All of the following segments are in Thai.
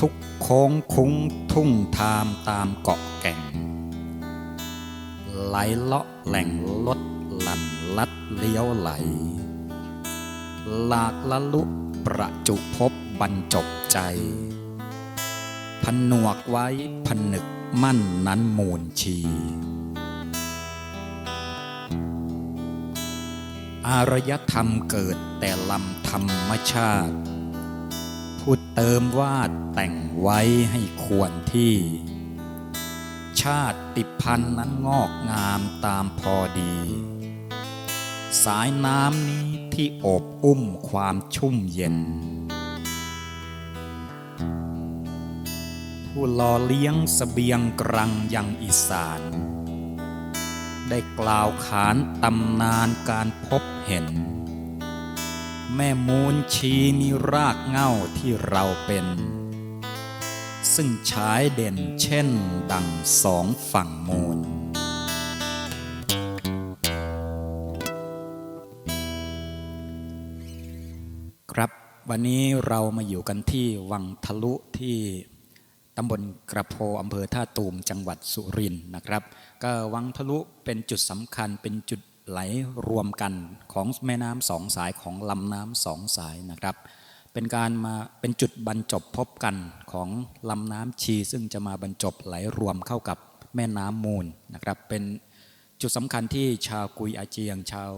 ทุกโค้งคุ้งทุ่งทามตามเกาะแก่ง ไหลเลาะแหล่งลดหลั่นลัดเลี้ยวไหล หลากละลุประจุพบบรรจบใจ ผนวกไว้ผนึกมั่นนั้นมูลชี อารยธรรมเกิดแต่ลำธรรมชาติ พูดเติมว่าแต่งไว้ให้ควรที่ ชาติติพันธ์นั้นงอกงามตามพอดี สายน้ำนี้ที่อบอุ้มความชุ่มเย็น ผู้หล่อเลี้ยงสเสบียงกรังยังอีสาน ได้กล่าวขานตำนานการพบเห็น แม่มูลชีมีรากเง้าที่เราเป็น ซึ่งฉายเด่นเช่นดังสองฝั่งมูล ครับวันนี้เรามาอยู่กันที่วังทะลุที่ตำบลกระโพอำเภอท่าตูมจังหวัดสุรินทร์นะครับ ก็วังทะลุเป็นจุดสำคัญเป็นจุด ไหลรวมกันของแม่น้ำสองสายของลำน้ำสองสายนะครับ เป็นการมาเป็นจุดบรรจบพบกันของลำน้ำชี ซึ่งจะมาบรรจบไหลรวมเข้ากับแม่น้ำมูลนะครับ เป็นจุดสำคัญที่ชาวกุยอาเจียง ชาว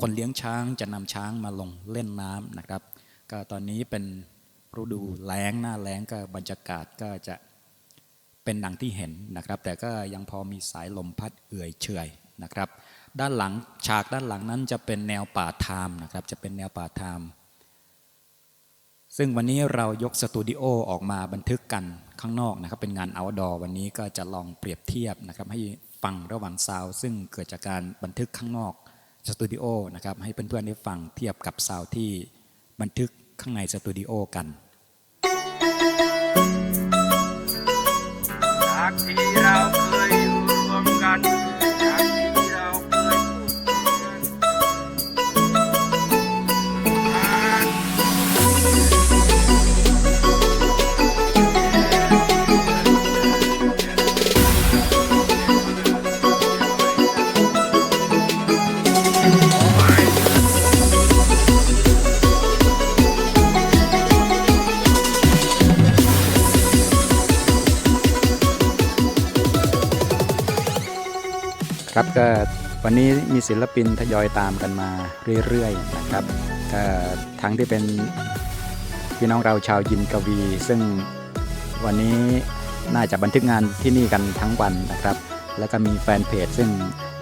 คนเลี้ยงช้างจะนำช้างมาลงเล่นน้ำนะครับ ก็ตอนนี้เป็นฤดูแล้งหน้าแล้งก็บรรยากาศก็จะเป็นดังที่เห็นนะครับ แต่ก็ยังพอมีสายลมพัดเอื่อยเฉยนะครับ ด้านหลังฉากด้านหลังนั้นจะเป็นแนวป่าทามนะครับ จะเป็นแนวป่าทามซึ่งวันนี้เรายกสตูดิโอออกมาบันทึกกันข้างนอกนะครับ เป็นงานเอาดอวันนี้ก็จะลองเปรียบเทียบนะครับ ให้ฟังระหว่างซาวซึ่งเกิดจากการบันทึกข้างนอกสตูดิโอนะครับ ให้เพื่อนๆได้ฟังเทียบกับซาวที่บันทึกข้างในสตูดิโอกัน ครับก็วันนี้มีศิลปินทยอยตามกันมาเรื่อยๆนะครับก็ทั้งที่เป็นพี่น้องเราชาวยินกวี ซึ่งวันนี้น่าจะบันทึกงานที่นี่กันทั้งวันนะครับ แล้วก็มีแฟนเพจซึ่ง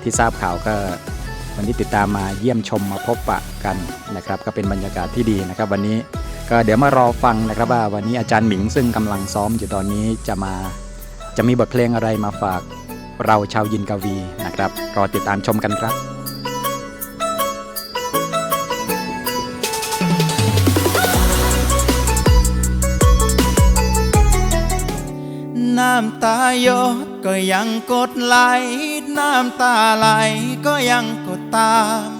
ที่ทราบข่าวก็วันนี้ติดตามมาเยี่ยมชมมาพบปะกันนะครับ ก็เป็นบรรยากาศที่ดีนะครับ วันนี้ก็เดี๋ยวมารอฟังนะครับว่าวันนี้อาจารย์หมิงซึ่งกำลังซ้อมอยู่ตอนนี้จะมาจะมีบทเพลงอะไรมาฝากเราชาวยินกวี นะครับ รอติดตามชมกันครับน้ำตาหยดก็ยังกดไหล น้ำตาไหลก็ยังกดตาม